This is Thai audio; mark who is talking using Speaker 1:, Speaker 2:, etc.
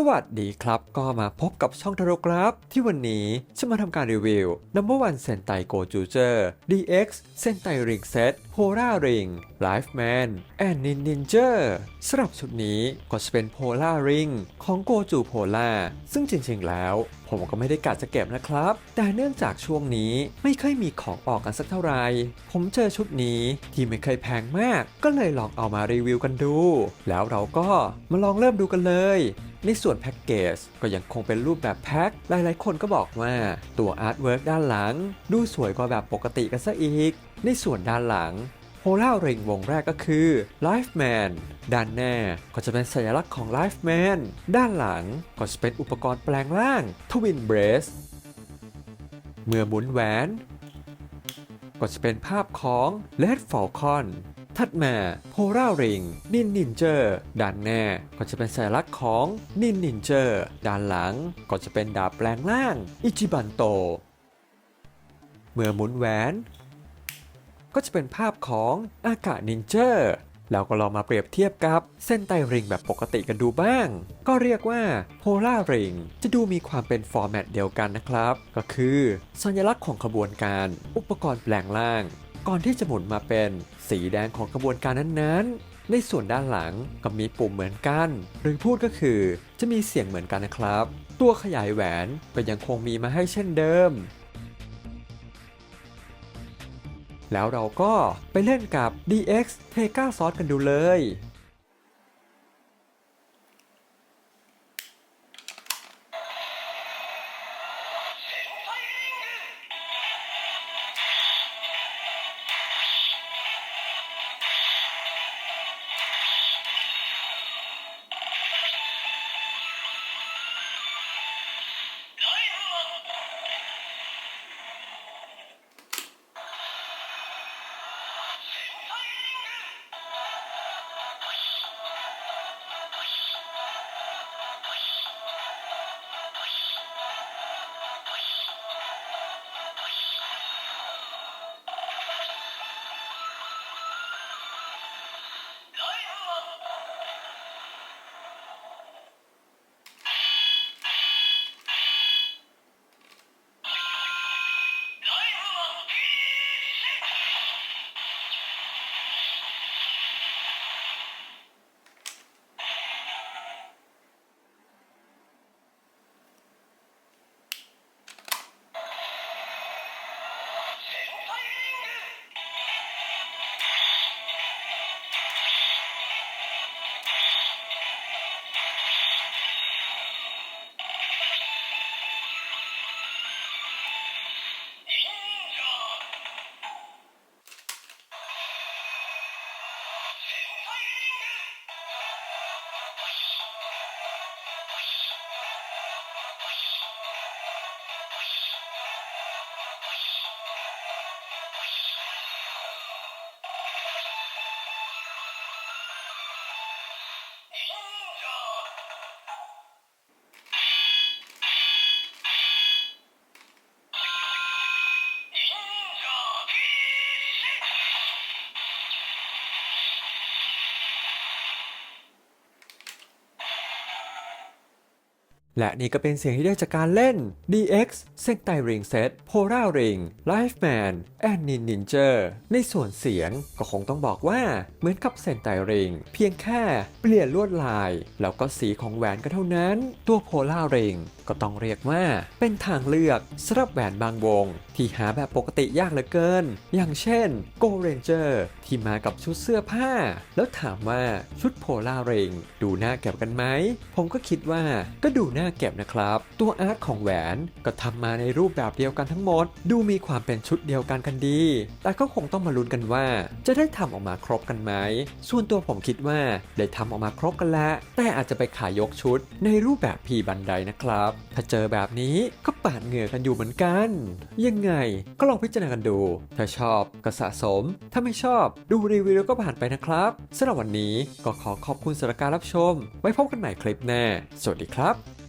Speaker 1: สวัสดีครับ ก็มาพบกับช่องทาโรครับที่วันนี้จะมาทำการรีวิว Number One Sentai Go Juger DX Sentai Ring Set Polar Ring Life Man and Nin Ninja สำหรับชุดนี้ก็จะเป็น Polar Ring ของ Go Ju Polar ซึ่งจริงๆแล้ว ผมก็ไม่ได้กะจะเก็บนะครับ แต่เนื่องจากช่วงนี้ไม่ค่อยมีของออกกันสักเท่าไหร่ผมเจอชุดนี้ที่ไม่เคยแพงมาก ก็เลยลองเอามารีวิวกันดู แล้วเราก็มาลองเริ่มดูกันเลย ในส่วนแพ็กเกจก็ยังคงเป็นรูปแบบแพ็คหลายๆ คนก็บอกว่าตัวอาร์ตเวิร์กด้านหลัง ดูสวยกว่าแบบปกติกันซะอีก ในส่วนด้านหลังโฮล่าเริงวงแรกก็คือ Life Man ด้านหน้าก็จะเป็นสัญลักษณ์ของ Life Man ด้านหลังก็จะเป็นอุปกรณ์แปลงร่าง Twin Brace เมื่อหมุนแหวน ก็จะเป็นภาพของ Red Falcon ถัดมา Polar Ring นินนินเจอร์ด้านหน้าก็จะเป็นสัญลักษณ์ของนินนินเจอร์ด้านหลังก็จะเป็นดาบแปลงร่าง อิจิบันโต เมื่อหมุนแหวน ก็จะเป็นภาพของอากาศนินเจอร์แล้วก็ลองมาเปรียบเทียบกับเส้นไตริงแบบปกติกันดูบ้าง ก็เรียกว่าโพล่าริงจะดูมีความเป็นฟอร์แมตเดียวกันนะครับ ก็คือ สัญลักษณ์ของขบวนการ อุปกรณ์แปลงร่าง ก่อนที่จะหมุนมาเป็นสีแดงของกระบวนการนั้นๆ ในส่วนด้านหลังก็มีปุ่มเหมือนกัน หรือพูดก็คือจะมีเสียงเหมือนกันนะครับ ตัวขยายแหวนก็ยังคงมีมาให้เช่นเดิม แล้วเราก็ไปเล่นกับ DX t e g a s o u r c e กันดูเลย Hey! และนี่ก็เป็นเสียงที่ได้จากการเล่น DX s e n t a i Ring Set Polar Ring Life Man and Nin Ninja ในส่วนเสียงก็คงต้องบอกว่าเหมือนกับ s e n t a i Ring เพียงแค่เปลี่ยนลวดลาย แล้วก็สีของแหวนก็เท่านั้น ตัว Polar Ring ก็ต้องเรียกว่าเป็นทางเลือกสำหรับแหวนบางวง ที่หาแบบปกติยากเหลือเกิน อย่างเช่น Go Ranger ที่มากับชุดเสื้อผ้า แล้วถามว่าชุด Polar Ring ดูน่าเก็บกันไหม ผมก็คิดว่าก็ดูน่าเก็บนะครับ ตัวอาร์ตของแหวนก็ทำมาในรูปแบบเดียวกันทั้งหมด ดูมีความเป็นชุดเดียวกันกันดี แต่ก็คงต้องมาลุ้นกันว่า จะได้ทำออกมาครบกันไหม ส่วนตัวผมคิดว่าได้ทำออกมาครบกันแล้ว แต่อาจจะไปขายยกชุดในรูปแบบพีบันไดนะครับถ้าเจอแบบนี้ก็ปาดเหงื่อกันอยู่เหมือนกัน ยังไงก็ลองพิจารณากันดู ถ้าชอบก็สะสม ถ้าไม่ชอบดูรีวิวแล้วก็ผ่านไปนะครับสำหรับวันนี้ก็ขอขอบคุณสำหรับการรับชม ไว้พบกันใหม่คลิปหน้าสวัสดีครับ